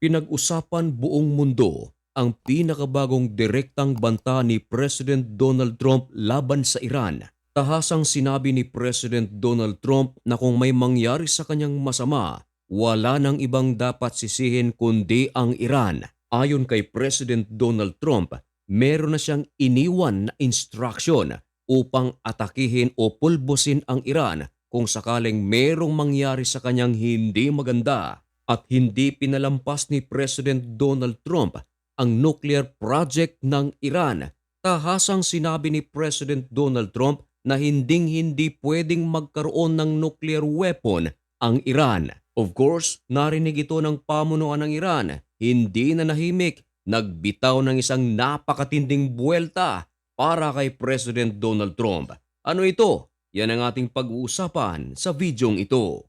Pinag-usapan buong mundo ang pinakabagong direktang banta ni President Donald Trump laban sa Iran. Tahasang sinabi ni President Donald Trump na kung may mangyari sa kanyang masama, wala nang ibang dapat sisihin kundi ang Iran. Ayon kay President Donald Trump, meron na siyang iniwan na instruction upang atakihin o pulbusin ang Iran kung sakaling merong mangyari sa kanyang hindi maganda at hindi pinalampas ni President Donald Trump ang nuclear project ng Iran. Tahasang sinabi ni President Donald Trump na hinding-hindi pwedeng magkaroon ng nuclear weapon ang Iran. Of course, narinig ito ng pamunuan ng Iran. Hindi na nahimik, nagbitaw ng isang napakatinding buwelta para kay President Donald Trump. Ano ito? Yan ang ating pag-uusapan sa videong ito.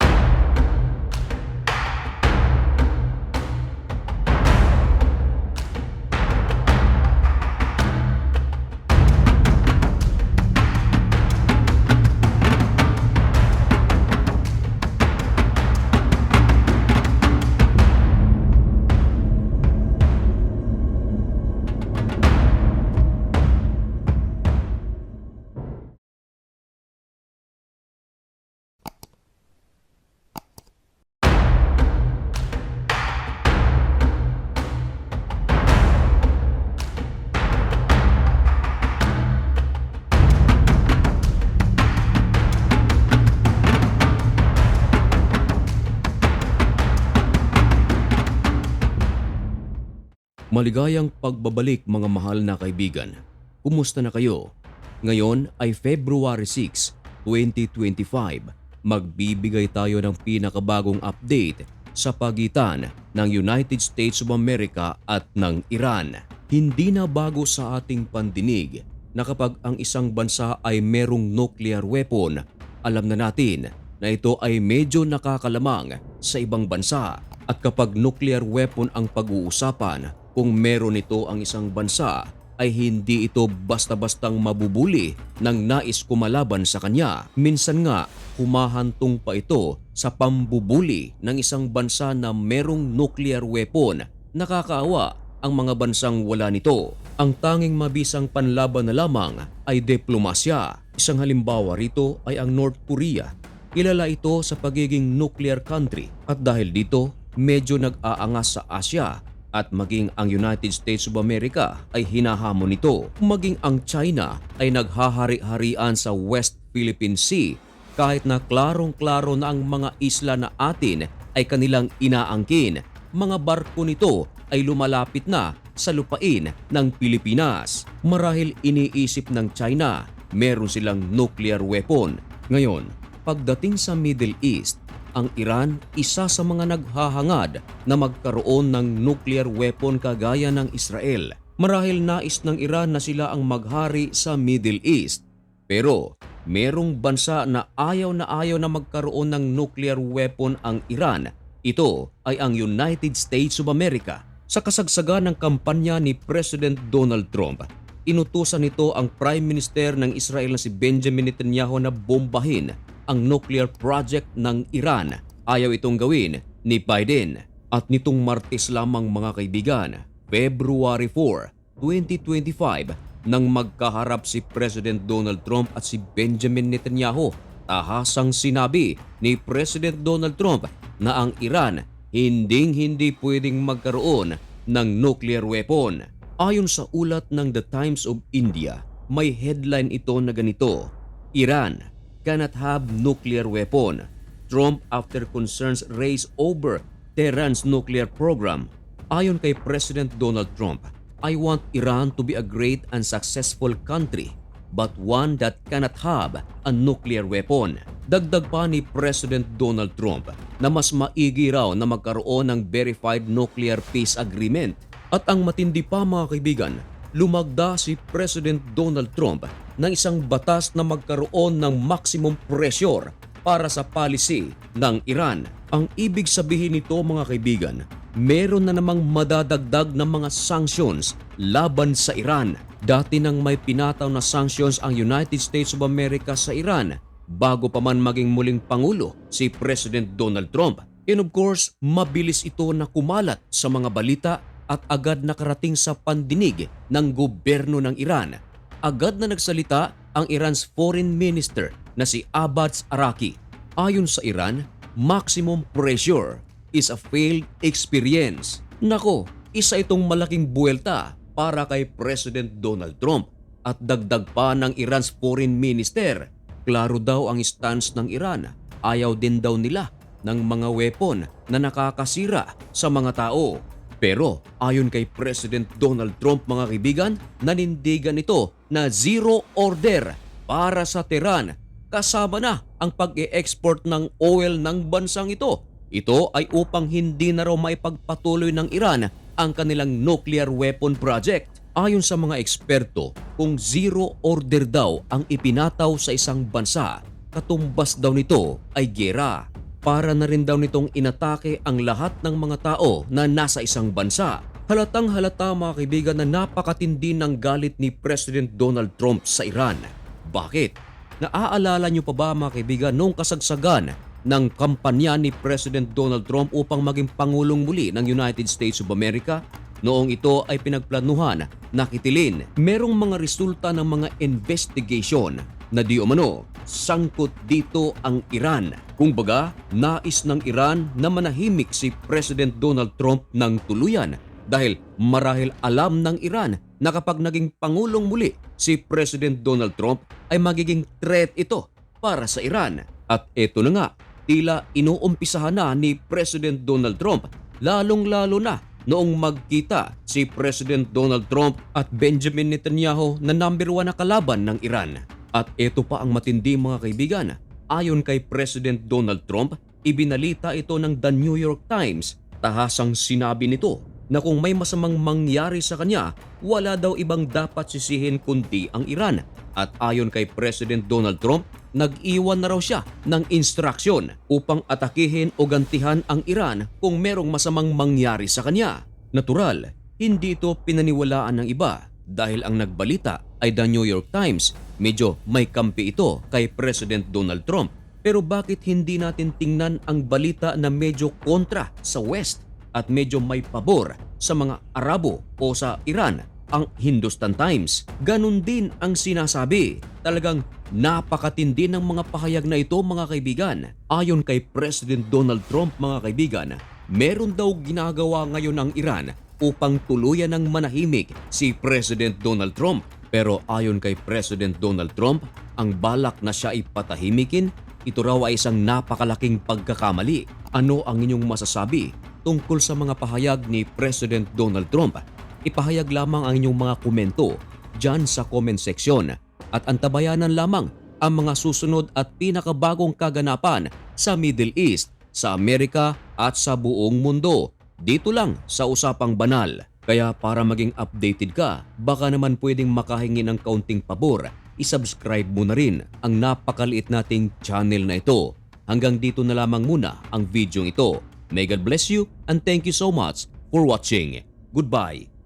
Maligayang pagbabalik mga mahal na kaibigan. Kumusta na kayo? Ngayon ay February 6, 2025. Magbibigay tayo ng pinakabagong update sa pagitan ng United States of America at ng Iran. Hindi na bago sa ating pandinig na kapag ang isang bansa ay merong nuclear weapon, alam na natin na ito ay medyo nakakalamang sa ibang bansa. At kapag nuclear weapon ang pag-uusapan, kung meron ito ang isang bansa, ay hindi ito basta-bastang mabubuli ng nais kumalaban sa kanya. Minsan nga, humahantong pa ito sa pambubuli ng isang bansa na merong nuclear weapon. Nakakaawa ang mga bansang wala nito. Ang tanging mabisang panlaban na lamang ay diplomasya. Isang halimbawa rito ay ang North Korea. Kilala ito sa pagiging nuclear country at dahil dito medyo nag-aangas sa Asya at maging ang United States of America ay hinahamon nito. Maging ang China ay naghahari-harian sa West Philippine Sea kahit na klarong-klaro na ang mga isla na atin ay kanilang inaangkin. Mga barko nito ay lumalapit na sa lupain ng Pilipinas. Marahil iniisip ng China, meron silang nuclear weapon. Ngayon, pagdating sa Middle East, ang Iran isa sa mga naghahangad na magkaroon ng nuclear weapon kagaya ng Israel. Marahil nais ng Iran na sila ang maghari sa Middle East. Pero merong bansa na ayaw na ayaw na magkaroon ng nuclear weapon ang Iran. Ito ay ang United States of America. Sa kasagsagan ng kampanya ni President Donald Trump, inutusan nito ang Prime Minister ng Israel na si Benjamin Netanyahu na bombahin ang nuclear project ng Iran. Ayaw itong gawin ni Biden. At nitong Martes lamang mga kaibigan, February 4, 2025, nang magkaharap si President Donald Trump at si Benjamin Netanyahu, tahasang sinabi ni President Donald Trump na ang Iran hinding-hindi pwedeng magkaroon ng nuclear weapon. Ayon sa ulat ng The Times of India, may headline ito na ganito, Iran cannot have nuclear weapon. Trump after concerns raised over Tehran's nuclear program. Ayon kay President Donald Trump, I want Iran to be a great and successful country but one that cannot have a nuclear weapon. Dagdag pa ni President Donald Trump na mas maigi raw na magkaroon ng verified nuclear peace agreement. At ang matindi pa mga kaibigan, lumagda si President Donald Trump ng isang batas na magkaroon ng maximum pressure para sa policy ng Iran. Ang ibig sabihin nito mga kaibigan, meron na namang madadagdag na mga sanctions laban sa Iran. Dati nang may pinataw na sanctions ang United States of America sa Iran bago pa man maging muling pangulo si President Donald Trump. And of course, mabilis ito na kumalat sa mga balita at agad nakarating sa pandinig ng gobyerno ng Iran. Agad na nagsalita ang Iran's foreign minister na si Abbas Araki. Ayon sa Iran, maximum pressure is a failed experience. Nako, isa itong malaking buwelta para kay President Donald Trump at dagdag pa ng Iran's foreign minister. Klaro daw ang stance ng Iran. Ayaw din daw nila ng mga weapon na nakakasira sa mga tao. Pero ayon kay President Donald Trump mga kaibigan, nanindigan ito na zero order para sa Tehran kasama na ang pag-e-export ng oil ng bansang ito. Ito ay upang hindi na raw maipagpatuloy ng Iran ang kanilang nuclear weapon project. Ayon sa mga eksperto, kung zero order daw ang ipinataw sa isang bansa, katumbas daw nito ay gera. Para na rin daw nitong inatake ang lahat ng mga tao na nasa isang bansa. Halatang halata mga kaibigan na napakatindi ng galit ni President Donald Trump sa Iran. Bakit? Naaalala niyo pa ba mga kaibigan noong kasagsagan ng kampanya ni President Donald Trump upang maging Pangulong muli ng United States of America? Noong ito ay pinagplanuhan na kitilin, merong mga resulta ng mga investigation na di umano sangkot dito ang Iran. Kung baga, nais ng Iran na manahimik si President Donald Trump ng tuluyan dahil marahil alam ng Iran na kapag naging Pangulong muli si President Donald Trump ay magiging threat ito para sa Iran. At eto na nga, tila inuumpisahan na ni President Donald Trump lalong-lalo na noong magkita si President Donald Trump at Benjamin Netanyahu na number one na kalaban ng Iran. At eto pa ang matindi mga kaibigan. Ayon kay President Donald Trump, ibinalita ito ng The New York Times. Tahasang sinabi nito na kung may masamang mangyari sa kanya, wala daw ibang dapat sisihin kundi ang Iran. At ayon kay President Donald Trump, nag-iwan na raw siya ng instruksyon upang atakihin o gantihan ang Iran kung merong masamang mangyari sa kanya. Natural, hindi ito pinaniwalaan ng iba dahil ang nagbalita ay The New York Times. Medyo may kampi ito kay President Donald Trump. Pero bakit hindi natin tingnan ang balita na medyo kontra sa West at medyo may pabor sa mga Arabo o sa Iran ang Hindustan Times. Ganon din ang sinasabi. Talagang napakatindi ng mga pahayag na ito mga kaibigan. Ayon kay President Donald Trump mga kaibigan, meron daw ginagawa ngayon ang Iran upang tuluyan ng manahimik si President Donald Trump. Pero ayon kay President Donald Trump, ang balak na siya ay patahimikin, ito raw ay isang napakalaking pagkakamali. Ano ang inyong masasabi tungkol sa mga pahayag ni President Donald Trump? Ipahayag lamang ang inyong mga komento dyan sa comment section at antabayanan lamang ang mga susunod at pinakabagong kaganapan sa Middle East, sa Amerika at sa buong mundo. Dito lang sa Usapang Banal. Kaya para maging updated ka, baka naman pwedeng makahingi ng kaunting pabor, isubscribe mo na rin ang napakaliit nating channel na ito. Hanggang dito na lamang muna ang video ito. May God bless you and thank you so much for watching. Goodbye.